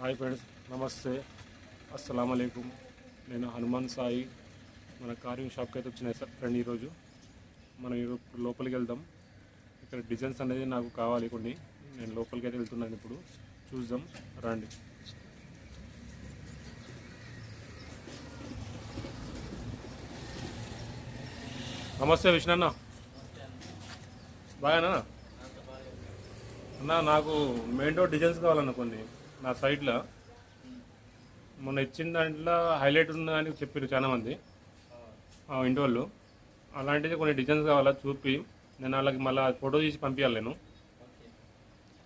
Hi friends నమస్తే. అస్సలం అయికం నేను హనుమాన్ సాయి. మన కార్వింగ్ షాప్కి అయితే వచ్చినాయి సార్ ఫ్రెండ్ ఈరోజు. మనం ఈరోజు లోపలికి వెళ్దాం. ఇక్కడ డిజైన్స్ అనేది నాకు కావాలి కొన్ని. నేను లోపలికి అయితే వెళ్తున్నాను ఇప్పుడు. చూద్దాం రండి. నమస్తే విష్ణన్న. బాగానా అన్న నాకు మెయిన్ డోర్ డిజైన్స్ కావాలన్న కొన్ని. నా సైట్లో మొన్న ఇచ్చిన దాంట్లో హైలైట్ ఉందని చెప్పారు చాలా మంది ఆ, ఇంటి వాళ్ళు అలాంటిది కొన్ని డిజైన్స్ కావాలా చూపి నేను వాళ్ళకి మళ్ళీ ఫోటో తీసి పంపించాలి నేను.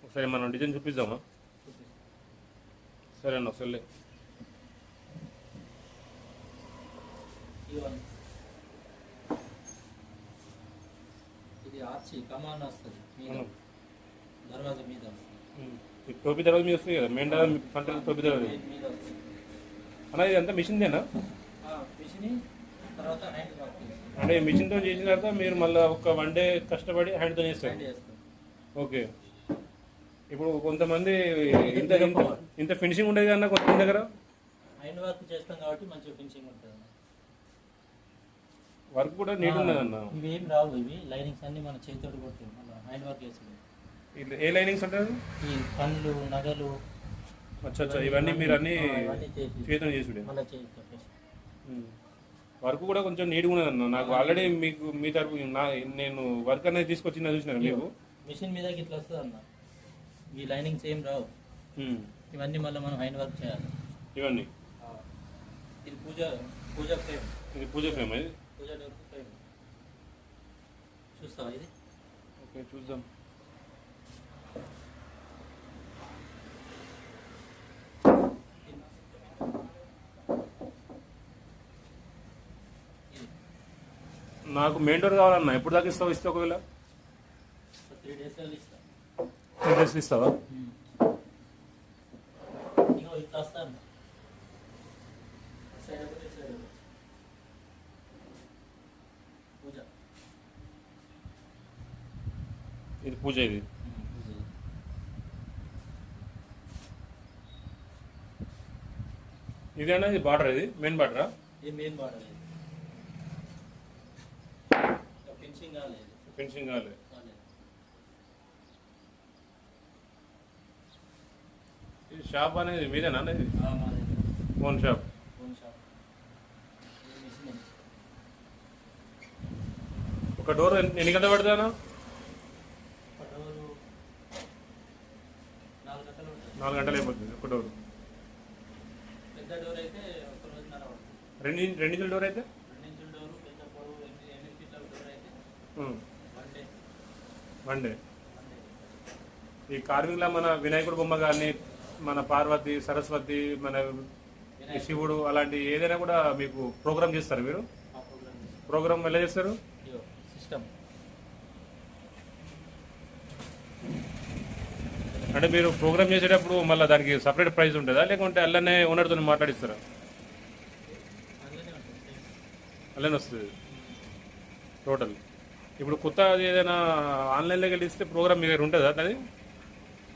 ఒకసారి మనం డిజైన్ చూపిద్దామా? సరే అన్న ఒకసారి. ఇది ఆర్చి కమాన్ వస్తుంది మీద. దర్వాజా టోపీ తర్వాత మీరు వస్తుంది కదా మెయిన్ డోర్ ఫ్రంట్ టోపీ తర్వాత అన్న ఇది అంతా మిషన్దేనా? అంటే మిషన్తో చేసిన తర్వాత మీరు మళ్ళీ ఒక వన్ డే కష్టపడి హ్యాండ్తో చేస్తారు? ఓకే. ఇప్పుడు కొంతమంది ఇంత ఇంత ఇంత ఫినిషింగ్ ఉండేది అన్న కొంతమంది దగ్గర? హ్యాండ్ వర్క్ చేస్తాం కాబట్టి మంచిగా ఫినిషింగ్ ఉంటుంది. వర్క్ కూడా నీట్ ఉన్నది అన్న ఇవి ఏం రావు ఇవి. లైనింగ్స్ అన్ని మన చేతితోటి కొడుతుంది. మళ్ళీ హ్యాండ్ వర్క్ చేస్తుంది ఏ లైనింగ్స్ అంటారు ఈ నగలు అచ్చా అచ్చా. ఇవన్నీ మీరు అన్ని చేతితో చేసుడే? మళ్ళీ చేతితో చేసి. వర్క్ కూడా కొంచెం నీట్గా ఉన్నది అన్న. నాకు ఆల్రెడీ మీకు మీ తరపు నా నేను వర్క్ అనేది తీసుకొచ్చిన చూసినాను మీకు? మిషన్ మీద ఇట్లా వస్తుంది అన్న. ఈ లైనింగ్స్ ఏం రావు. ఉమ్. ఇవన్నీ మళ్ళీ మనం హ్యాండ్ వర్క్ చేయాలి. ఇవన్నీ? ఇది పూజ పూజ ఫ్రేమ్. ఇది పూజ ఫ్రేమ్ ఇది? పూజ డోర్ ఫ్రేమ్. చూస్తావా ఇది? ఓకే చూద్దాం ఇది నాకు మెయిన్ డోర్ కావాలన్నా ఎప్పుడు దాకా ఇస్తావు ఇస్తే ఒకవేళ? త్రీ డేస్ ఇస్తావా? పూజ ఇది పూజ ఇది. ఇదేనా ఇది బార్డర్ ఇది? మెయిన్ బార్డరా? ఇది మెయిన్ బార్డర్ ఇది. ఫినిషింగ్ కాలేదు. ఈ షాప్ అనేది మీదేనా అనేది ఫోన్ షాప్. ఒక డోర్ ఎన్ని గంటలు డోరు నాలుగు గంటలు అయిపోతుంది ఒక డోర్. రెండు ఇంచ్- రెండు ఇంచుల డోర్ అయితే? One day. One day one day ఈ కార్వింగ్లో మన వినాయకుడు బొమ్మ కానీ మన పార్వతి సరస్వతి మన శివుడు అలాంటి ఏదైనా కూడా మీకు ప్రోగ్రామ్ చేస్తారు మీరు? ప్రోగ్రామ్ ఎలా చేస్తారు? సిస్టమ్. అంటే మీరు ప్రోగ్రామ్ చేసేటప్పుడు మళ్ళీ దానికి సపరేట్ ప్రైస్ ఉంటుందా? లేకుంటే అల్లనే ఓనర్తో మాట్లాడిస్తారా? అల్లనే వస్తుంది. టోటల్. ఇప్పుడు కొత్త అది ఏదైనా ఆన్లైన్లోకి వెళ్ళి ఇస్తే ప్రోగ్రామ్ మీ దగ్గర ఉంటుందా అది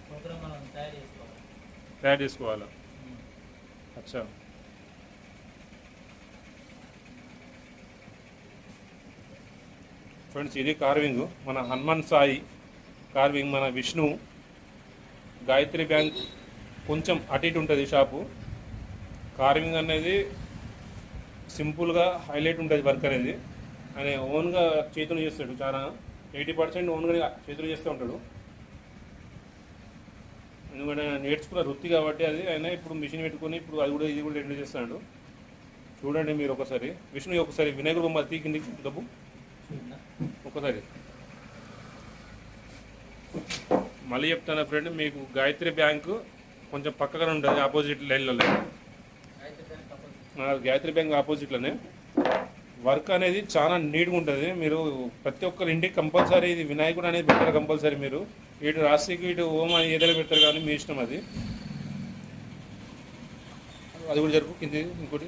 ప్రోగ్రామ్ మనం తయారు చేసుకోవాలి. తయారు చేసుకోవాలా? అచ్చా. ఫ్రెండ్స్ ఇది కార్వింగ్ మన హనుమాన్ సాయి కార్వింగ్ మన విష్ణు. గాయత్రి బ్యాంక్ కొంచెం అటు ఇటు ఉంటుంది షాపు కార్వింగ్ అనేది సింపుల్గా హైలైట్ ఉంటుంది వర్క్ అనేది. ఆయన ఓన్గా చేతులు చేస్తాడు చాలా ఎయిటీ పర్సెంట్ ఓన్గా చేతులు చేస్తూ ఉంటాడు. ఎందుకంటే ఆయన నేర్చుకున్న వృత్తి కాబట్టి అది ఆయన ఇప్పుడు మిషన్ పెట్టుకొని ఇప్పుడు అది కూడా ఇది కూడా రెండు చేస్తాడు చూడండి మీరు ఒకసారి. విష్ణు ఒకసారి వినాయకుడు బొమ్మ తీ కిందికి డబ్బు ఒకసారి. మళ్ళీ చెప్తాను ఫ్రెండ్ మీకు గాయత్రి బ్యాంకు కొంచెం పక్కగానే ఉంటుంది ఆపోజిట్ లైన్లలో గాయత్రి బ్యాంక్ ఆపోజిట్లోనే. వర్క్ అనేది చాలా నీట్గా ఉంటుంది. మీరు ప్రతి ఒక్కరి ఇంటికి కంపల్సరీ ఇది వినాయకుడు అనేది పెట్టారు కంపల్సరీ మీరు. ఇటు రాశికి ఇటు ఓం అని ఏదైనా పెడతారు కానీ మీ ఇష్టం అది. అది కూడా జరుపు కింది ఇంకోటి.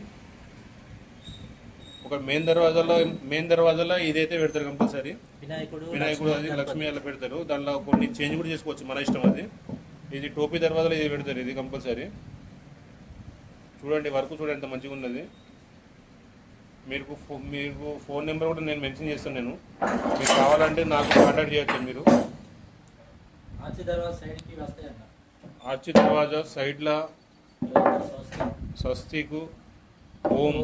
ఒక మెయిన్ దర్వాజాలో మెయిన్ దర్వాజాలో ఇదైతే పెడతారు కంపల్సరీ. వినాయకుడు వినాయకుడు అది లక్ష్మీ, లక్ష్మీ అలా పెడతారు. దానిలో కొన్ని చేంజ్ కూడా చేసుకోవచ్చు మన ఇష్టం అది. ఇది టోపీ దర్వాజాలో ఇది పెడతారు ఇది కంపల్సరీ. చూడండి వర్క్ చూడండి ఎంత మంచిగా ఉన్నది. మీకు ఫో- మీకు ఫోన్ నెంబర్ కూడా నేను మెన్షన్ చేస్తాను నేను. మీకు కావాలంటే నాకు కాంటాక్ట్ చేయొచ్చు మీరు. ఆర్చి దర్వాజా సైడ్లో స్వస్తి స్వస్తికు ఓం.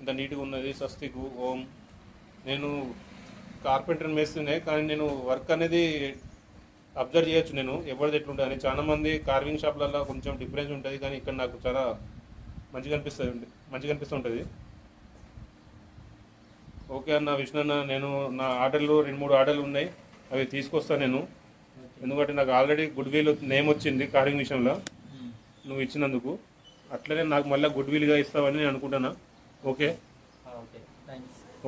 ఇంత నీట్గా ఉన్నది స్వస్తికు ఓం. నేను కార్పెంటర్ మేస్తూనే కానీ నేను వర్క్ అనేది అబ్జర్వ్ చేయొచ్చు నేను ఎవరిది ఎట్లుంటుంది అని. చాలా మంది కార్వింగ్ షాప్లలో కొంచెం డిఫరెన్స్ ఉంటుంది కానీ ఇక్కడ నాకు చాలా మంచిగా అనిపిస్తుంది మంచిగా అనిపిస్తుంటుంది ఓకే అన్న విష్ణు అన్న నేను నా ఆర్డర్లు రెండు మూడు ఆర్డర్లు ఉన్నాయి. అవి తీసుకొస్తాను నేను. ఎందుకంటే నాకు ఆల్రెడీ గుడ్ విల్ నేమ్ వచ్చింది కార్వింగ్ విషయంలో నువ్వు ఇచ్చినందుకు. అట్లనే నాకు మళ్ళీ గుడ్ విల్గా ఇస్తావని నేను అనుకుంటున్నా. ఓకే?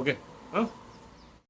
ఓకే?